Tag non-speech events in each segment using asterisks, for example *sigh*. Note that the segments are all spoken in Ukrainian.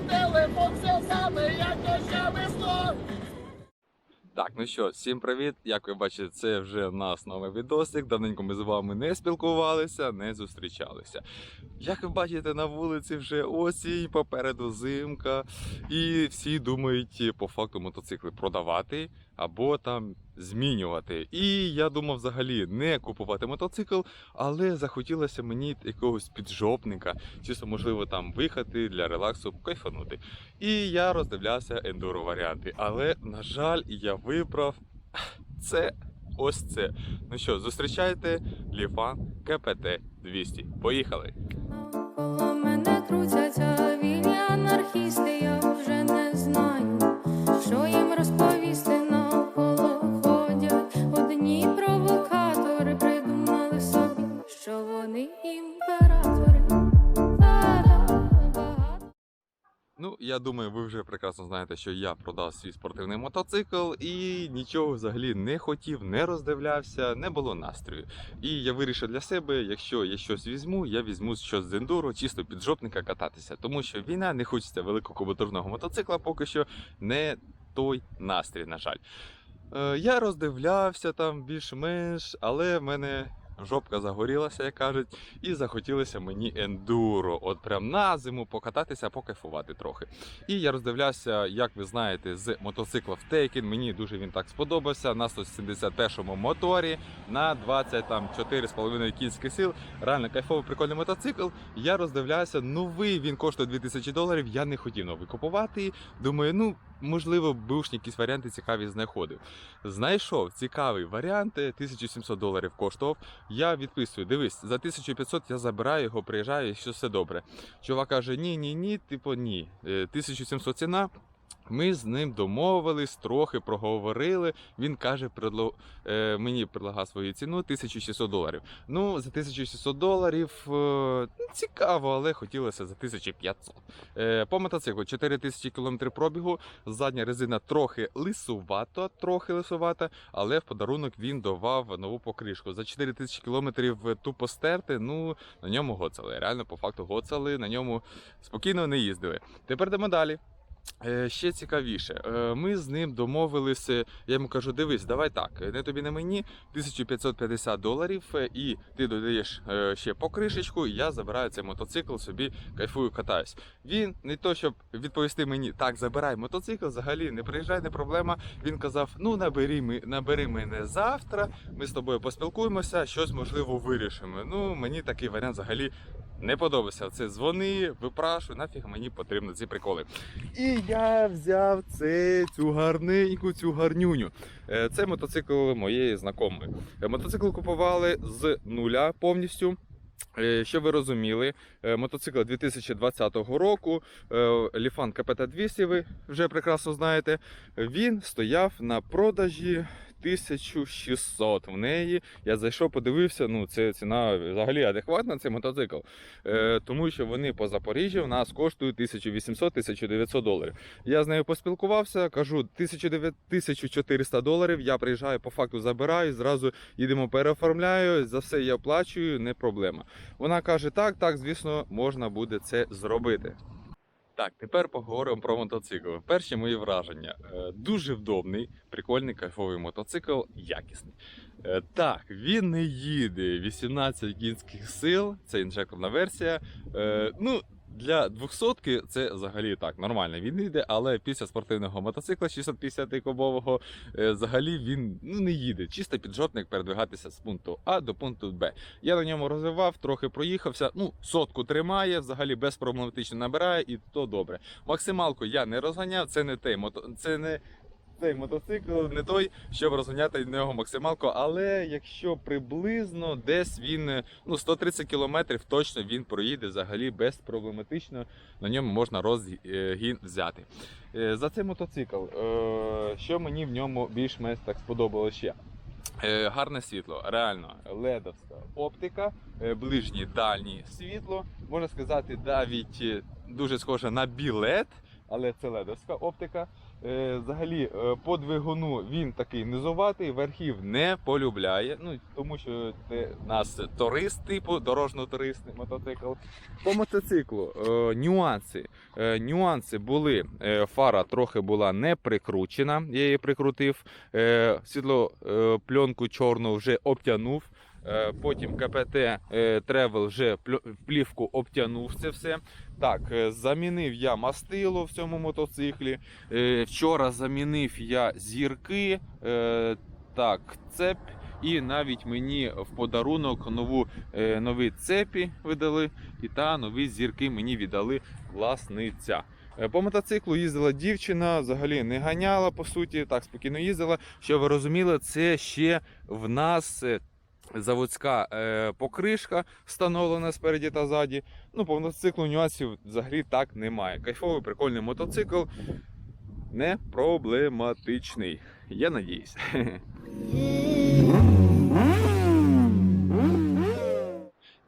телефон все саме, як дощами снов. Так, ну що, всім привіт! Як ви бачите, це вже нас новий відосик. Давненько ми з вами не спілкувалися, не зустрічалися. Як ви бачите, на вулиці вже осінь, попереду зимка, і всі думають по факту мотоцикли продавати або там змінювати. І я думав взагалі не купувати мотоцикл, але захотілося мені якогось піджопника, чисто можливо там виїхати для релаксу, кайфанути. І я роздивлявся ендуро варіанти. Але, на жаль, я вибрав це ось це. Ну що, зустрічайте Ліфан КПТ 200. Поїхали! Навколо мене крутяться вільні анархісти, я вже імператори. Ну, я думаю, ви вже прекрасно знаєте, що я продав свій спортивний мотоцикл і нічого взагалі не хотів, не роздивлявся, не було настрою. І я вирішив для себе, якщо я щось візьму, я візьму щось з ендуро, чисто під жопника кататися. Тому що війна не хочеться великокубатурного мотоцикла, поки що не той настрій, на жаль. Е, я роздивлявся там більш-менш, але в мене. Жопка загорілася, як кажуть, і захотілося мені ендуро. От прям на зиму покататися, покайфувати трохи. І я роздивлявся, як ви знаєте, з мотоцикла в Taken. Мені дуже він так сподобався. На 171 моторі на 24,5 кінських сил. Реально кайфовий прикольний мотоцикл. Я роздивлявся, новий він коштує 2000 доларів. Я не хотів новий купувати. Думаю, ну можливо, бушні якісь варіанти цікаві знаходив. Знайшов цікавий варіант, 1700 доларів коштував. Я відписую, дивись, за 1500 я забираю його, приїжджаю, і що все добре. Чувак каже: ні, ні, ні, типу ні. Е, 1700 ціна. Ми з ним домовились, трохи проговорили. Він каже, предло... е, мені предлагав свою ціну 1600 доларів. Ну, за 1600 доларів е, ну, цікаво, але хотілося за 1500. Е, по мотоциклу 4000 км пробігу. Задня резина трохи лисувата, трохи лисувата, але в подарунок він давав нову покришку. За 4000 км тупо стерти, ну на ньому гоцали. Реально, по факту гоцали, на ньому спокійно не їздили. Тепер йдемо далі. Е, Ще цікавіше, Е, ми з ним домовилися. Я йому кажу: дивись, давай так, не тобі не мені 1550 доларів, е, і ти додаєш ще покришечку, і я забираю цей мотоцикл, собі кайфую, катаюсь. Він не то, щоб відповісти мені, так, забирай мотоцикл, взагалі не приїжджай, не проблема. Він казав: ну набери, набери мене завтра, ми з тобою поспілкуємося, щось можливо вирішимо. Ну мені такий варіант взагалі. Не подобався це дзвони, випрашуй, нафіг мені потрібно ці приколи. І я взяв це, цю гарненьку, цю гарнюню. Е, Це мотоцикл моєї знакомої. Е, Мотоцикл купували з нуля повністю. Е, Що ви розуміли, мотоцикл 2020 року, Ліфан КПТ 200, ви вже прекрасно знаєте. Він стояв на продажі 1600 в неї. Я зайшов, подивився. Ну, це ціна взагалі адекватна, цей мотоцикл. Е, тому що вони по Запоріжжю в нас коштують 1800-1900 доларів. Я з нею поспілкувався, кажу 1900 1400 доларів. Я приїжджаю, по факту забираю, зразу їдемо, переоформляю. За все я оплачую, не проблема. Вона каже: так, так, звісно, можна буде це зробити. Так, тепер поговоримо про мотоцикл. Перші мої враження. Е, Дуже вдобний, прикольний кайфовий мотоцикл, якісний. Е, Так, він не їде 18 кінських сил, це інжекторна версія. Е, Ну, для 200 це взагалі так, нормально він їде, але після спортивного мотоцикла 650 кубового е, взагалі він ну, не їде. Чисто піджопник передвигатися з пункту А до пункту Б. Я на ньому розвивав, трохи проїхався. Ну, сотку тримає, взагалі безпроблематично набирає, і то добре. Максималку я не розганяв, це не мото... це не цей мотоцикл, не той, щоб розганяти нього максималку. Але якщо приблизно десь він ну 130 кілометрів точно він проїде взагалі безпроблематично. На ньому можна розгін взяти. Е, За цей мотоцикл, е, що мені в ньому більш-менш так сподобалося ще. Е, Гарне світло, реально ледовська оптика, ближнє дальнє світло. Можна сказати, навіть дуже схоже на білет, але це ледовська оптика. Е, взагалі, е, по двигуну він такий низоватий, верхів не полюбляє. Ну тому що це нас турист, типу дорожньо-туристний мотоцикл. По мотоциклу е, нюанси. Е, нюанси були. Е, фара трохи була не прикручена, я її прикрутив. Е, сідло е, пленку чорну вже обтягнув. Е, Потім КПТ е, Travel вже плівку обтягнув це все. Так, е, замінив я мастило в цьому мотоциклі. Вчора замінив я зірки, так, цеп. І навіть мені в подарунок нову, нові цепі видали, і та нові зірки мені віддали власниця. По мотоциклу їздила дівчина, взагалі не ганяла, по суті, так спокійно їздила. Що ви розуміли, це ще в нас заводська е, покришка встановлена спереді та ззаді. Ну, по мотоциклу нюансів взагалі так немає. Кайфовий, прикольний мотоцикл, не проблематичний. Я надіюсь. *laughs*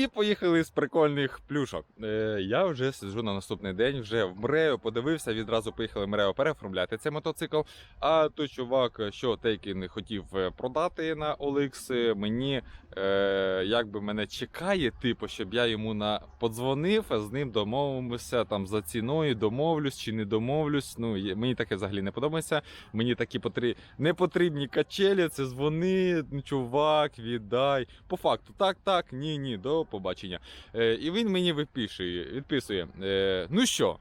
І поїхали з прикольних плюшок. Е, я вже сиджу на наступний день, вже в Мрео подивився, відразу поїхали в Мрео переоформляти цей мотоцикл. А той чувак, що тейки не хотів е, продати на OLX, е, мені е, якби мене чекає, типу, щоб я йому на подзвонив, а з ним домовимося там за ціною, домовлюсь чи не домовлюсь. Ну мені таке взагалі не подобається. Мені такі потрі... не потрібні качелі, це дзвони, ну, чувак, віддай. По факту, так, так, ні, ні, до побачення. Е, і він мені випишує, відписує: е, ну що?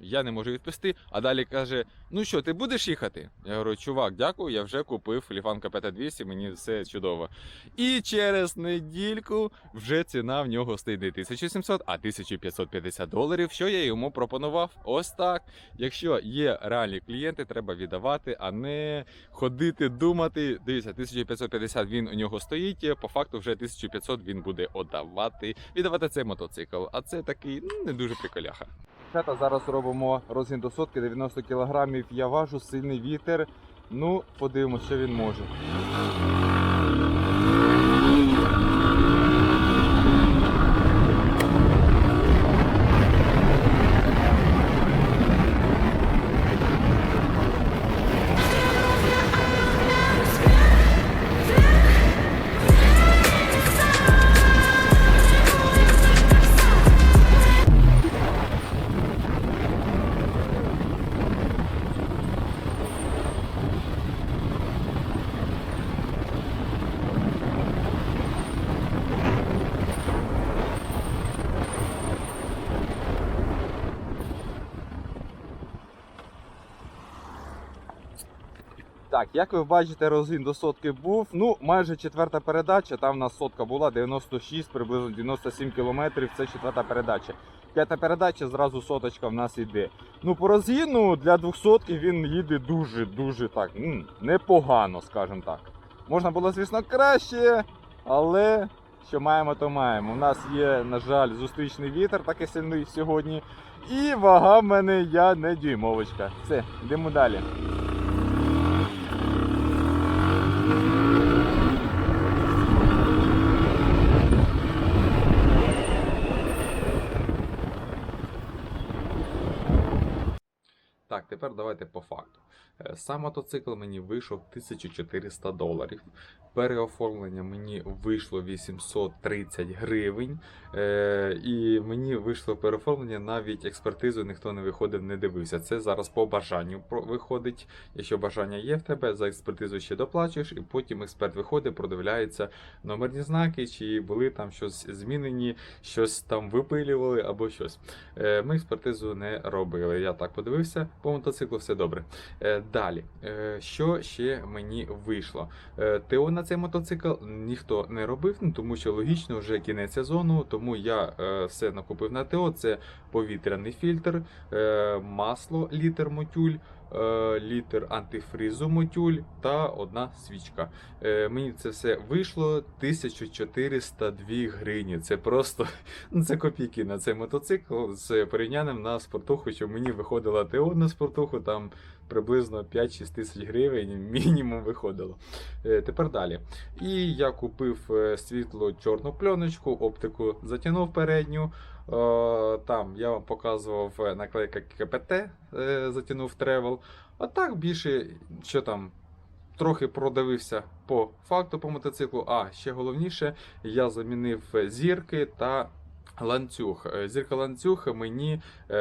Я не можу відписати, а далі каже: Ну що, ти будеш їхати? Я говорю, чувак, дякую, я вже купив Ліфан КПТ-200, мені все чудово. І через недільку вже ціна в нього стоїть не 1700, а 1550 доларів, що я йому пропонував. Ось так. Якщо є реальні клієнти, треба віддавати, а не ходити, думати. Дивіться, 1550 він у нього стоїть. По факту вже 1500 він буде віддавати, віддавати цей мотоцикл. А це такий ну, не дуже приколяха. Дівчата, зараз робимо розгін до сотки 90 кілограмів. Я важу сильний вітер. Ну, подивимося, що він може. Так, як ви бачите, розгін до сотки був. Ну, майже четверта передача. Там у нас сотка була 96, приблизно 97 кілометрів. Це четверта передача. П'ята передача, зразу соточка в нас йде. Ну, по розгіну для 200 він їде дуже-дуже так. непогано, скажімо так. Можна було, звісно, краще, але що маємо, то маємо. У нас є, на жаль, зустрічний вітер, такий сильний сьогодні. І вага в мене я не дюймовочка. Все, йдемо далі. Так, тепер давайте по факту. Е, Сам мотоцикл мені вийшов 1400 доларів. Переоформлення мені вийшло 830 гривень. Е, і мені вийшло переоформлення, навіть експертизу ніхто не виходив, не дивився. Це зараз по бажанню виходить. Якщо бажання є в тебе, за експертизу ще доплачуєш, і потім експерт виходить, продивляється номерні знаки, чи були там щось змінені, щось там випилювали або щось. Е, Ми експертизу не робили. Я так подивився, по мотоциклу все добре. Е, Далі, Е, що ще мені вийшло? Е, ТО на цей мотоцикл ніхто не робив, ну тому що логічно вже кінець сезону, тому я все накупив на ТО. Це повітряний фільтр, масло, літр мотюль. Е, Літр антифризу мотюль та одна свічка. Е, мені це все вийшло 1402 гривні. Це просто *laughs* ну, це копійки на цей мотоцикл з порівнянням на спортуху, що мені виходила ТО на спортуху там приблизно 5-6 тисяч гривень *laughs* мінімум виходило. Е, Тепер далі. І я купив світло чорну пленочку, оптику затягнув передню. Е, Там я вам показував е, наклейка КПТ, Затянув затягнув тревел. А так більше, що там, трохи продивився по факту по мотоциклу. А ще головніше, я замінив е, зірки та ланцюг. Е, Зірка ланцюг мені е,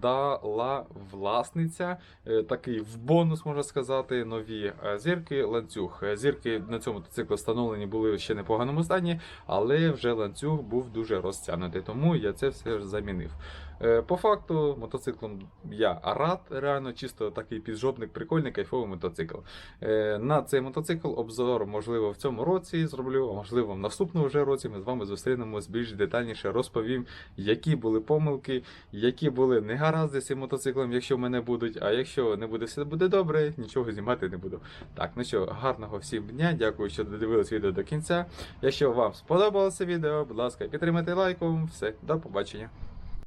дала власниця. Е, такий в бонус можна сказати. Нові е, зірки ланцюг. Е, Зірки на цьому мотоциклу встановлені були ще в непоганому стані, але вже ланцюг був дуже розтягнутий, тому я це все замінив. Е, По факту, мотоциклом я рад, реально чисто такий піджопник, прикольний, кайфовий мотоцикл. Е, На цей мотоцикл обзор, можливо, в цьому році зроблю, а можливо, в наступному вже році ми з вами зустрінемось більш детальніше, розповім, які були помилки, які були негаразди з цим мотоциклом, якщо в мене будуть. А якщо не буде все буде добре, нічого знімати не буду. Так, ну що, гарного всім дня. Дякую, що додивились відео до кінця. Якщо вам сподобалося відео, будь ласка, підтримайте лайком. Все, до побачення.